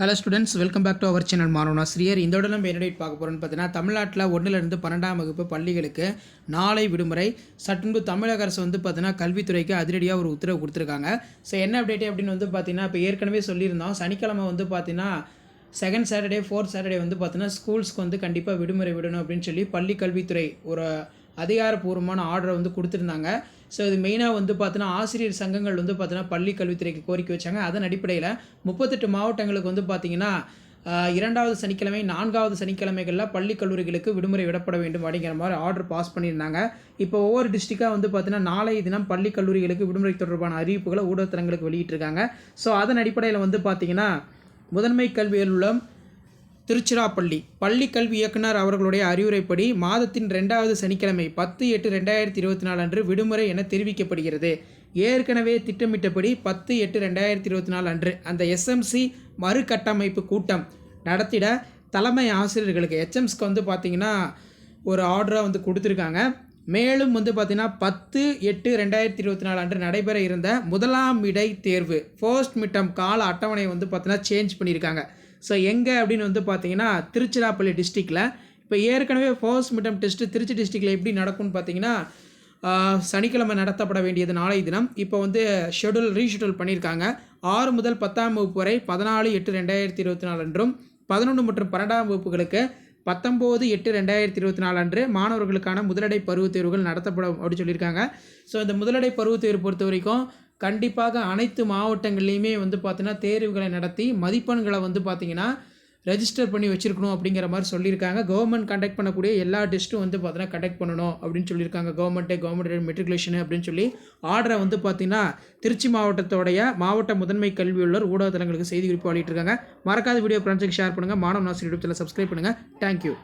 Hello students welcome back to our channel மாணவனாசிரியர் இந்த உடலும் நம்ம என்னடேட் பார்க்க போகிறோன்னு பார்த்தீங்கன்னா தமிழ்நாட்டில் ஒன்றிலிருந்து பன்னெண்டாம் வகுப்பு பள்ளிகளுக்கு நாளை விடுமுறை. சற்றுன்பு தமிழக அரசு வந்து பார்த்தீங்கன்னா கல்வித்துறைக்கு அதிரடியாக ஒரு உத்தரவு கொடுத்துருக்காங்க. ஸோ என்ன அப்டேட் அப்படின்னு வந்து பார்த்தீங்கன்னா இப்போ ஏற்கனவே சொல்லியிருந்தோம். சனிக்கிழமை வந்து பார்த்தீங்கன்னா செகண்ட் சாட்டர்டே ஃபோர்த் சாட்டர்டே வந்து பார்த்தீங்கன்னா ஸ்கூல்ஸ்க்கு வந்து கண்டிப்பாக விடுமுறை விடணும் அப்படின்னு சொல்லி பள்ளி கல்வித்துறை ஒரு அதிகாரப்பூர்வமான ஆர்டரை வந்து கொடுத்துருந்தாங்க. ஸோ இது மெயினாக வந்து பார்த்தீங்கன்னா ஆசிரியர் சங்கங்கள் வந்து பார்த்தீங்கன்னா பள்ளி கல்வித்துறைக்கு கோரிக்கை வச்சாங்க. அதன் அடிப்படையில் முப்பத்தெட்டு மாவட்டங்களுக்கு வந்து பார்த்திங்கன்னா இரண்டாவது சனிக்கிழமை நான்காவது சனிக்கிழமைகளில் பள்ளி கல்லூரிகளுக்கு விடுமுறை விடப்பட வேண்டும் அப்படிங்கிற மாதிரி ஆர்டர் பாஸ் பண்ணியிருந்தாங்க. இப்போ ஒவ்வொரு டிஸ்ட்ரிக்டாக வந்து பார்த்தீங்கன்னா நாளைய தினம் பள்ளி கல்லூரிகளுக்கு விடுமுறை தொடர்பான அறிவிப்புகளை ஊடகத்தலங்களுக்கு வெளியிட்டிருக்காங்க. ஸோ அதன் அடிப்படையில் வந்து பார்த்திங்கன்னா முதன்மை கல்வி அலுவலம் திருச்சிராப்பள்ளி. பள்ளி கல்வி இயக்குனர் அவர்களுடைய அறிவுரைப்படி மாதத்தின் ரெண்டாவது சனிக்கிழமை பத்து எட்டு ரெண்டாயிரத்தி இருபத்தி நாலு அன்று விடுமுறை என தெரிவிக்கப்படுகிறது. ஏற்கனவே திட்டமிட்டபடி பத்து எட்டு ரெண்டாயிரத்தி இருபத்தி நாலு அன்று அந்த எஸ்எம்சி மறுகட்டமைப்பு கூட்டம் நடத்திட தலைமை ஆசிரியர்களுக்கு ஹெச்எம்ஸ்க்கு வந்து பார்த்திங்கன்னா ஒரு ஆர்டராக வந்து கொடுத்துருக்காங்க. மேலும் வந்து பார்த்திங்கன்னா பத்து எட்டு ரெண்டாயிரத்தி இருபத்தி நாலு அன்று நடைபெற இருந்த முதலாம் இடை தேர்வு ஃபர்ஸ்ட் மிட்டம் கால அட்டவணை வந்து பார்த்திங்கன்னா சேஞ்ச் பண்ணியிருக்காங்க. ஸோ எங்கே அப்படின்னு வந்து பார்த்தீங்கன்னா திருச்சிராப்பள்ளி டிஸ்ட்ரிக்டில் இப்போ ஏற்கனவே ஃபர்ஸ்ட் மிட்டம் டெஸ்ட்டு திருச்சி டிஸ்ட்ரிக்டில் எப்படி நடக்கும்னு பார்த்தீங்கன்னா சனிக்கிழமை நடத்தப்பட வேண்டியது நாளை தினம். இப்போ வந்து ஷெடியூல் ரீஷெடியூல் பண்ணியிருக்காங்க. ஆறு முதல் பத்தாம் வகுப்பு வரை பதினாலு எட்டு ரெண்டாயிரத்தி இருபத்தி நாலு அன்றும் பதினொன்று மற்றும் பன்னெண்டாம் வகுப்புகளுக்கு பத்தொம்போது எட்டு ரெண்டாயிரத்தி இருபத்தி நாலு அன்று மாணவர்களுக்கான முதலடை பருவத் தேர்வுகள் நடத்தப்படும் அப்படின்னு சொல்லியிருக்காங்க. ஸோ இந்த முதலடை பருவத் தேர்வு பொறுத்த வரைக்கும் கண்டிப்பாக அனைத்து மாவட்டங்கள்லையுமே வந்து பார்த்தீங்கன்னா தேர்வுகளை நடத்தி மதிப்பெண்களை வந்து பார்த்தீங்கன்னா ரெஜிஸ்டர் பண்ணி வச்சுருக்கணும் அப்படிங்கிற மாதிரி சொல்லியிருக்காங்க. கவர்மெண்ட் கண்டக்ட் பண்ணக்கூடிய எல்லா டெஸ்ட்டும் வந்து பார்த்தீங்கன்னா கண்டக்ட் பண்ணணும் அப்படின்னு சொல்லியிருக்காங்க. கவர்மெண்ட்டே கவர்மெண்ட் மெட்ரிகுலேஷன் அப்படின்னு சொல்லி ஆர்டரை வந்து பார்த்தீங்கன்னா திருச்சி மாவட்டத்தோடைய மாவட்ட முதன்மை கல்வியுள்ளர் ஊடகத்தலங்களுக்கு செய்தி குறிப்பு வெளியிட்டிருக்காங்க. மறக்காத வீடியோ ஃப்ரெண்ட்ஸுக்கு ஷேர் பண்ணுங்கள் மாணவ நாசிரியர் யூடியூப் சேனல் சப்ஸ்கிரைப் பண்ணுங்கள் தேங்க்யூ